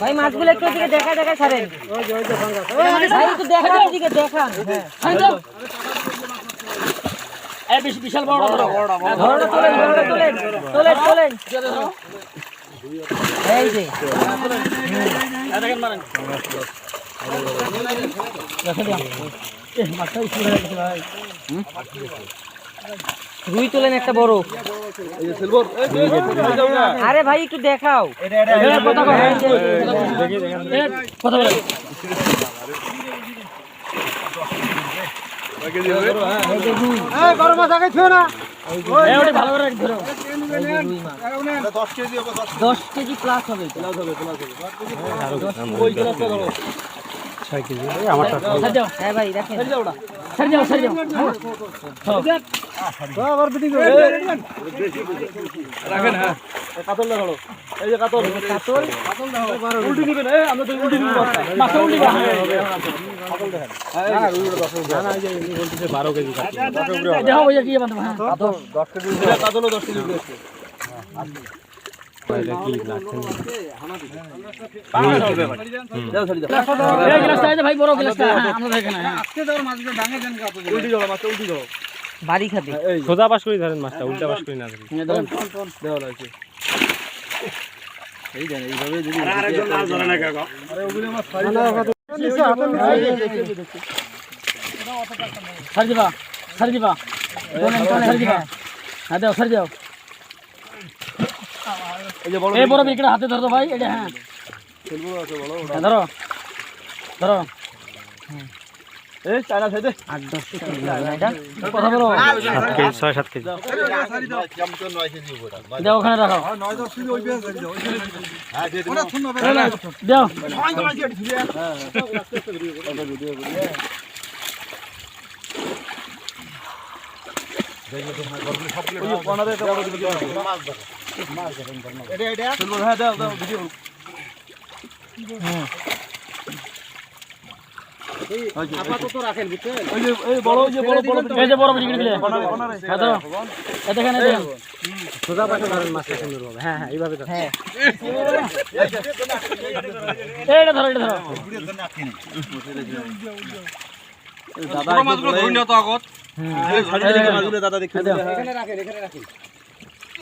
ভাই মাছগুলো একটু দিকে দেখা দেখা ছাড়েন। ভাই একটু দেখা দিকে দেখান হ্যাঁ বিশাল বড় তোলেন তোলেন তোলেন তোলেন। এই যে। দেখেন মারেন। রুই তোলেন একটা বড়। আরে ভাই একটু দেখাও। কথা বলেন। কথা বলেন এই ওটা ভালো করে ধরো দশ কেজি প্লাস হবে এটা। ছাড় দাও হ্যাঁ ভাই দেখেন ছাড় দাও ছাড় দাও কাতল মাথা উল্টি দাও দেখো ওই কি বান্ধব হ্যাঁ এই গ্লাসটা এই যে ভাই বড় গ্লাসটা হ্যাঁ। আমরা এখানে হ্যাঁ। বাড়ি খাবে। সোজা পাশ করে ধরেন মাছটা উল্টা পাশ করে না ধরেন। নিয়ে ধরেন। ছাড় দিবা। ছাড় দিবা ছাড় দিবা। হ্যাঁ দাও ছাড় দাও। এই বড় বিকেটা হাতে ধরো ভাই এটা হ্যাঁ হ্যাঁ, ধরো ধরো দশ কেজি হবে না এটা কথা বলো সাত কেজি ছয় সাত কেজি দাও ওখানে রাখো দাও এই যে বড় বিকেট দিলে হ্যাঁ ধরো এই দেখেন এই সোজা পাশে ধরেন মাছটা সুন্দর হবে হ্যাঁ হ্যাঁ এইভাবে ধরেন হ্যাঁ এইটা ধরো এটা ধরো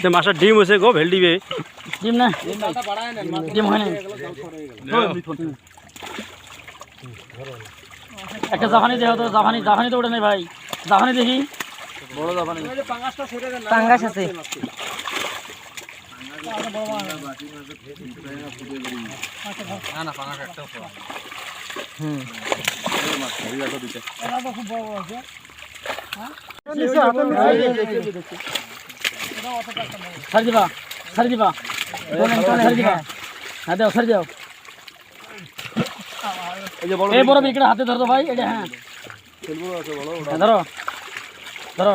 সে মাছটা ডিম হয়েছে গো ভেল দিবে। ডিম না? ডিম হয় না একটা জাফানি দেখো তো জাফানি জাফানি তো ওটা নেই ভাই। জাফানি দেখি। পাঙ্গাস আছে। হুম। ছাড় দিবা ছাড় দিবা ছাড় দিবা হ্যাঁ দাও ছাড় দাও এই বড় বিকেটা হাতে ধরো ভাই এটা হ্যাঁ হ্যাঁ, ধরো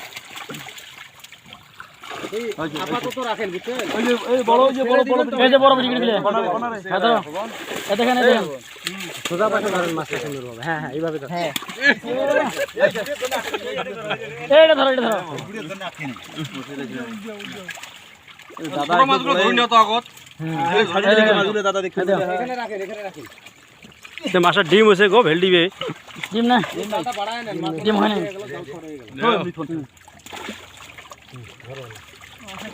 কথা বলো সাত কেজি ছয় সাত কেজি দাও ওখানে রাখো দাও এই যে বড় বিকেট দিলে হ্যাঁ ধরো দেখেন এই দেখেন। সোজা পাশে ধরেন মাছটা সুন্দর হবে। হ্যাঁ হ্যাঁ এইভাবে ধরেন। হ্যাঁ। এইটা ধরো এটা ধরো। সে মাছটা ডিম হয়েছে গো ভেল দিবে ডিম না? ডিম হয় না।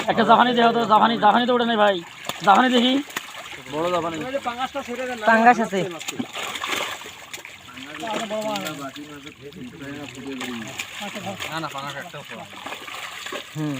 একটা জাফানি দেখো তো জাফানি জাফানি তো ওটা নেই ভাই। জাফানি দেখি। পাঙ্গাস আছে। হুম।